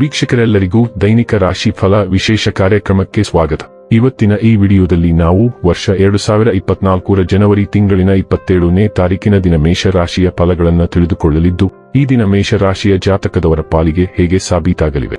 ವೀಕ್ಷಕರೆಲ್ಲರಿಗೂ ದೈನಿಕ ರಾಶಿ ಫಲ ವಿಶೇಷ ಕಾರ್ಯಕ್ರಮಕ್ಕೆ ಸ್ವಾಗತ. ಇವತ್ತಿನ ಈ ವಿಡಿಯೋದಲ್ಲಿ ನಾವು ವರ್ಷ ಎರಡು ಸಾವಿರ ಇಪ್ಪತ್ನಾಲ್ಕರ ಜನವರಿ ತಿಂಗಳಿನ ಇಪ್ಪತ್ತೇಳನೇ ತಾರೀಕಿನ ದಿನ ಮೇಷರಾಶಿಯ ಫಲಗಳನ್ನು ತಿಳಿದುಕೊಳ್ಳಲಿದ್ದು, ಈ ದಿನ ಮೇಷರಾಶಿಯ ಜಾತಕದವರ ಪಾಲಿಗೆ ಹೇಗೆ ಸಾಬೀತಾಗಲಿವೆ?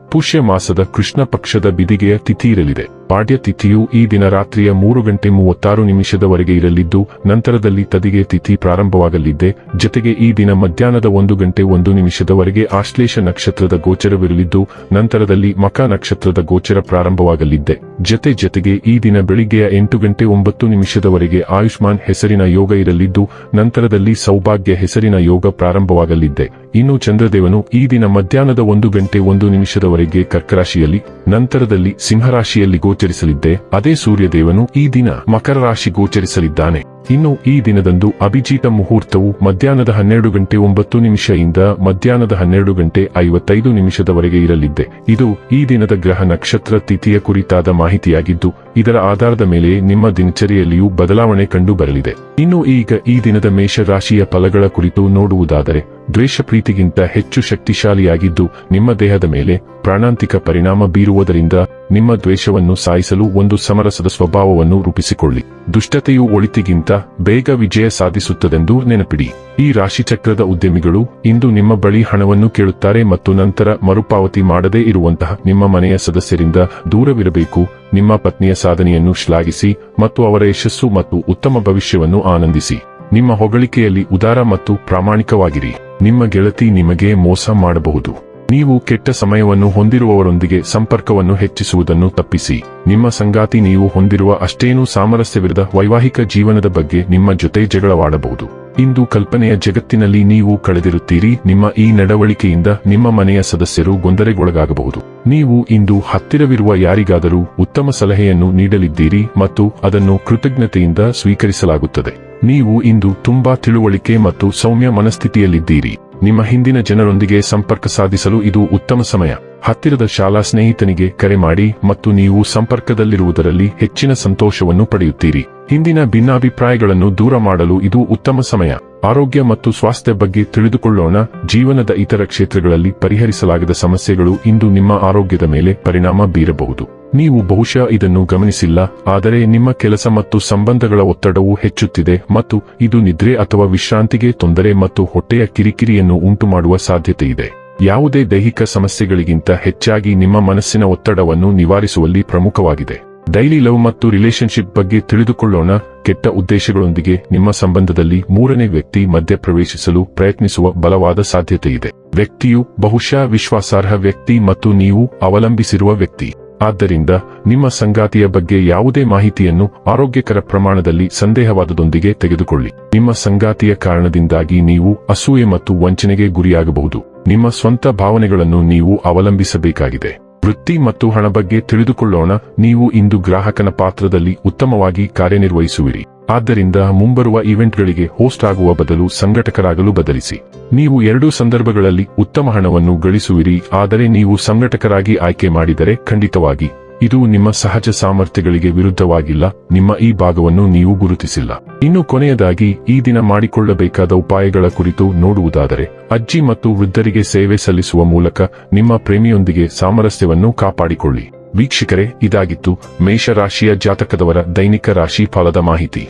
ಪುಷ್ಯ ಮಾಸದ ಕೃಷ್ಣ ಪಕ್ಷದ ಬಿದಿಗೆಯ ತಿಥಿ ಇರಲಿದೆ ಪಾಡ್ಯ ತಿಥಿಯು ಈ ದಿನ ರಾತ್ರಿಯ ಮೂರು ಗಂಟೆ ಮೂವತ್ತಾರು ನಿಮಿಷದವರೆಗೆ ಇರಲಿದ್ದು, ನಂತರದಲ್ಲಿ ತದಿಗೆ ತಿಥಿ ಪ್ರಾರಂಭವಾಗಲಿದ್ದೆ. ಜತೆಗೆ ಈ ದಿನ ಮಧ್ಯಾಹ್ನದ ಒಂದು ಗಂಟೆ ಒಂದು ನಿಮಿಷದವರೆಗೆ ಆಶ್ಲೇಷ ನಕ್ಷತ್ರದ ಗೋಚರವಿರಲಿದ್ದು, ನಂತರದಲ್ಲಿ ಮಕ ನಕ್ಷತ್ರದ ಗೋಚರ ಪ್ರಾರಂಭವಾಗಲಿದ್ದೆ. ಜತೆ ಜತೆಗೆ ಈ ದಿನ ಬೆಳಿಗ್ಗೆಯ ಎಂಟು ಗಂಟೆ ಒಂಬತ್ತು ನಿಮಿಷದವರೆಗೆ ಆಯುಷ್ಮಾನ್ ಹೆಸರಿನ ಯೋಗ ಇರಲಿದ್ದು, ನಂತರದಲ್ಲಿ ಸೌಭಾಗ್ಯ ಹೆಸರಿನ ಯೋಗ ಪ್ರಾರಂಭವಾಗಲಿದ್ದೆ. ಇನ್ನು ಚಂದ್ರದೇವನು ಈ ದಿನ ಮಧ್ಯಾಹ್ನದ ಒಂದು ಗಂಟೆ ಒಂದು ನಿಮಿಷದವರೆಗೆ ಕರ್ಕರಾಶಿಯಲ್ಲಿ ನಂತರದಲ್ಲಿ ಸಿಂಹರಾಶಿಯಲ್ಲಿ ಗೋಚರಿಸಲಿದ್ದೆ ಅದೇ ಸೂರ್ಯದೇವನು ಈ ದಿನ ಮಕರ ರಾಶಿ ಗೋಚರಿಸಲಿದ್ದಾನೆ. ಇನ್ನು ಈ ದಿನದಂದು ಅಭಿಜಿತ ಮುಹೂರ್ತವು ಮಧ್ಯಾಹ್ನದ ಹನ್ನೆರಡು ಗಂಟೆ ಒಂಬತ್ತು ನಿಮಿಷದಿಂದ ಮಧ್ಯಾಹ್ನದ ಹನ್ನೆರಡು ಗಂಟೆ ಐವತ್ತೈದು ನಿಮಿಷದವರೆಗೆ ಇರಲಿದ್ದೆ. ಇದು ಈ ದಿನದ ಗ್ರಹ ನಕ್ಷತ್ರ ತಿಥಿಯ ಕುರಿತಾದ ಮಾಹಿತಿಯಾಗಿದ್ದು, ಇದರ ಆಧಾರದ ಮೇಲೆ ನಿಮ್ಮ ದಿನಚರಿಯಲ್ಲಿಯೂ ಬದಲಾವಣೆ ಕಂಡು ಬರಲಿದೆ ಇನ್ನು ಈಗ ಈ ದಿನದ ಮೇಷರಾಶಿಯ ಫಲಗಳ ಕುರಿತು ನೋಡುವುದಾದರೆ ದ್ವೇಷ ಪ್ರೀತಿಗಿಂತ ಹೆಚ್ಚು ಶಕ್ತಿಶಾಲಿಯಾಗಿದ್ದು, ನಿಮ್ಮ ದೇಹದ ಮೇಲೆ ಪ್ರಾಣಾಂತಿಕ ಪರಿಣಾಮ ಬೀರುವುದರಿಂದ ನಿಮ್ಮ ದ್ವೇಷವನ್ನು ಸಾಯಿಸಲು ಒಂದು ಸಮರಸದ ಸ್ವಭಾವವನ್ನು ರೂಪಿಸಿಕೊಳ್ಳಿ. ದುಷ್ಟತೆಯು ಒಳಿತಿಗಿಂತ ಬೇಗ ವಿಜಯ ಸಾಧಿಸುತ್ತದೆಂದು ನೆನಪಿಡಿ. ಈ ರಾಶಿಚಕ್ರದ ಉದ್ಯಮಿಗಳು ಇಂದು ನಿಮ್ಮ ಬಳಿ ಹಣವನ್ನು ಕೇಳುತ್ತಾರೆ ಮತ್ತು ನಂತರ ಮರುಪಾವತಿ ಮಾಡದೇ ಇರುವಂತಹ ನಿಮ್ಮ ಮನೆಯ ಸದಸ್ಯರಿಂದ ದೂರವಿರಬೇಕು. ನಿಮ್ಮ ಪತ್ನಿಯ ಸಾಧನೆಯನ್ನು ಶ್ಲಾಘಿಸಿ ಮತ್ತು ಅವರ ಯಶಸ್ಸು ಮತ್ತು ಉತ್ತಮ ಭವಿಷ್ಯವನ್ನು ಆನಂದಿಸಿ. ನಿಮ್ಮ ಹೊಗಳಿಕೆಯಲ್ಲಿ ಉದಾರ ಮತ್ತು ಪ್ರಾಮಾಣಿಕವಾಗಿರಿ. ನಿಮ್ಮ ಗೆಳತಿ ನಿಮಗೆ ಮೋಸ ಮಾಡಬಹುದು. ನೀವು ಕೆಟ್ಟ ಸಮಯವನ್ನು ಹೊಂದಿರುವವರೊಂದಿಗೆ ಸಂಪರ್ಕವನ್ನು ಹೆಚ್ಚಿಸುವುದನ್ನು ತಪ್ಪಿಸಿ. ನಿಮ್ಮ ಸಂಗಾತಿ ನೀವು ಹೊಂದಿರುವ ಅಷ್ಟೇನೂ ಸಾಮರಸ್ಯವಿರದ ವೈವಾಹಿಕ ಜೀವನದ ಬಗ್ಗೆ ನಿಮ್ಮ ಜೊತೆ ಜಗಳವಾಡಬಹುದು. ಇಂದು ಕಲ್ಪನೆಯ ಜಗತ್ತಿನಲ್ಲಿ ನೀವು ಕಳೆದಿರುತ್ತೀರಿ. ನಿಮ್ಮ ಈ ನಡವಳಿಕೆಯಿಂದ ನಿಮ್ಮ ಮನೆಯ ಸದಸ್ಯರು ಗೊಂದಲೆಗೊಳಗಾಗಬಹುದು ನೀವು ಇಂದು ಹತ್ತಿರವಿರುವ ಯಾರಿಗಾದರೂ ಉತ್ತಮ ಸಲಹೆಯನ್ನು ನೀಡಲಿದ್ದೀರಿ ಮತ್ತು ಅದನ್ನು ಕೃತಜ್ಞತೆಯಿಂದ ಸ್ವೀಕರಿಸಲಾಗುತ್ತದೆ. ನೀವು ಇಂದು ತುಂಬಾ ತಿಳುವಳಿಕೆ ಮತ್ತು ಸೌಮ್ಯ ಮನಸ್ಥಿತಿಯಲ್ಲಿದ್ದೀರಿ. ನಿಮ್ಮ ಹಿಂದಿನ ಜನರೊಂದಿಗೆ ಸಂಪರ್ಕ ಸಾಧಿಸಲು ಇದು ಉತ್ತಮ ಸಮಯ. ಹತ್ತಿರದ ಶಾಲಾ ಸ್ನೇಹಿತನಿಗೆ ಕರೆ ಮಾಡಿ ಮತ್ತು ನೀವು ಸಂಪರ್ಕದಲ್ಲಿರುವುದರಲ್ಲಿ ಹೆಚ್ಚಿನ ಸಂತೋಷವನ್ನು ಪಡೆಯುತ್ತೀರಿ. ಹಿಂದಿನ ಭಿನ್ನಾಭಿಪ್ರಾಯಗಳನ್ನು ದೂರ ಮಾಡಲು ಇದು ಉತ್ತಮ ಸಮಯ. ಆರೋಗ್ಯ ಮತ್ತು ಸ್ವಾಸ್ಥ್ಯ ಬಗ್ಗೆ ತಿಳಿದುಕೊಳ್ಳೋಣ. ಜೀವನದ ಇತರ ಕ್ಷೇತ್ರಗಳಲ್ಲಿ ಪರಿಹರಿಸಲಾಗದ ಸಮಸ್ಯೆಗಳು ಇಂದು ನಿಮ್ಮ ಆರೋಗ್ಯದ ಮೇಲೆ ಪರಿಣಾಮ ಬೀರಬಹುದು. ನೀವು ಬಹುಶಃ ಇದನ್ನು ಗಮನಿಸಿಲ್ಲ, ಆದರೆ ನಿಮ್ಮ ಕೆಲಸ ಮತ್ತು ಸಂಬಂಧಗಳ ಒತ್ತಡವು ಹೆಚ್ಚುತ್ತಿದೆ ಮತ್ತು ಇದು ನಿದ್ರೆ ಅಥವಾ ವಿಶ್ರಾಂತಿಗೆ ತೊಂದರೆ ಮತ್ತು ಹೊಟ್ಟೆಯ ಕಿರಿಕಿರಿಯನ್ನು ಉಂಟುಮಾಡುವ ಸಾಧ್ಯತೆ ಇದೆ ಯಾವುದೇ ದೈಹಿಕ ಸಮಸ್ಯೆಗಳಿಗಿಂತ ಹೆಚ್ಚಾಗಿ ನಿಮ್ಮ ಮನಸ್ಸಿನ ಒತ್ತಡವನ್ನು ನಿವಾರಿಸುವಲ್ಲಿ ಪ್ರಮುಖವಾಗಿದೆ. ಡೈಲಿ ಲವ್ ಮತ್ತು ರಿಲೇಶನ್ಶಿಪ್ ಬಗ್ಗೆ ತಿಳಿದುಕೊಳ್ಳೋಣ, ಕೆಟ್ಟ ಉದ್ದೇಶಗಳೊಂದಿಗೆ ನಿಮ್ಮ ಸಂಬಂಧದಲ್ಲಿ ಮೂರನೇ ವ್ಯಕ್ತಿ ಮಧ್ಯಪ್ರವೇಶಿಸಲು ಪ್ರಯತ್ನಿಸುವ ಬಲವಾದ ಸಾಧ್ಯತೆ ಇದೆ ವ್ಯಕ್ತಿಯು ಬಹುಶಃ ವಿಶ್ವಾಸಾರ್ಹ ವ್ಯಕ್ತಿ ಮತ್ತು ನೀವು ಅವಲಂಬಿಸಿರುವ ವ್ಯಕ್ತಿ. ಆದ್ದರಿಂದ ನಿಮ್ಮ ಸಂಗಾತಿಯ ಬಗ್ಗೆ ಯಾವುದೇ ಮಾಹಿತಿಯನ್ನು ಆರೋಗ್ಯಕರ ಪ್ರಮಾಣದಲ್ಲಿ ಸಂದೇಹವಾದದೊಂದಿಗೆ ತೆಗೆದುಕೊಳ್ಳಿ. ನಿಮ್ಮ ಸಂಗಾತಿಯ ಕಾರಣದಿಂದಾಗಿ ನೀವು ಅಸೂಯೆ ಮತ್ತು ವಂಚನೆಗೆ ಗುರಿಯಾಗಬಹುದು. ನಿಮ್ಮ ಸ್ವಂತ ಭಾವನೆಗಳನ್ನು ನೀವು ಅವಲಂಬಿಸಬೇಕಾಗಿದೆ. ವೃತ್ತಿ ಮತ್ತು ಹಣ ಬಗ್ಗೆ ತಿಳಿದುಕೊಳ್ಳೋಣ. ನೀವು ಇಂದು ಗ್ರಾಹಕನ ಪಾತ್ರದಲ್ಲಿ ಉತ್ತಮವಾಗಿ ಕಾರ್ಯನಿರ್ವಹಿಸುವಿರಿ. ಆದ್ದರಿಂದ ಮುಂಬರುವ ಇವೆಂಟ್ಗಳಿಗೆ ಹೋಸ್ಟ್ ಆಗುವ ಬದಲು ಸಂಘಟಕರಾಗಲು ಬದಲಿಸಿ. ನೀವು ಎರಡೂ ಸಂದರ್ಭಗಳಲ್ಲಿ ಉತ್ತಮ ಹಣವನ್ನು ಗಳಿಸುವಿರಿ, ಆದರೆ ನೀವು ಸಂಘಟಕರಾಗಿ ಆಯ್ಕೆ ಮಾಡಿದರೆ ಖಂಡಿತವಾಗಿ ಇದು ನಿಮ್ಮ ಸಹಜ ಸಾಮರ್ಥ್ಯಗಳಿಗೆ ವಿರುದ್ಧವಾಗಿಲ್ಲ, ನಿಮ್ಮ ಈ ಭಾಗವನ್ನು ನೀವು ಗುರುತಿಸಿಲ್ಲ. ಇನ್ನು ಕೊನೆಯದಾಗಿ, ಈ ದಿನ ಮಾಡಿಕೊಳ್ಳಬೇಕಾದ ಉಪಾಯಗಳ ಕುರಿತು ನೋಡುವುದಾದರೆ, ಅಜ್ಜಿ ಮತ್ತು ವೃದ್ಧರಿಗೆ ಸೇವೆ ಸಲ್ಲಿಸುವ ಮೂಲಕ ನಿಮ್ಮ ಪ್ರೇಮಿಯೊಂದಿಗೆ ಸಾಮರಸ್ಯವನ್ನು ಕಾಪಾಡಿಕೊಳ್ಳಿ. ವೀಕ್ಷಕರೇ, ಇದಾಗಿತ್ತು ಮೇಷರಾಶಿಯ ಜಾತಕದವರ ದೈನಿಕ ರಾಶಿ ಫಲದ ಮಾಹಿತಿ.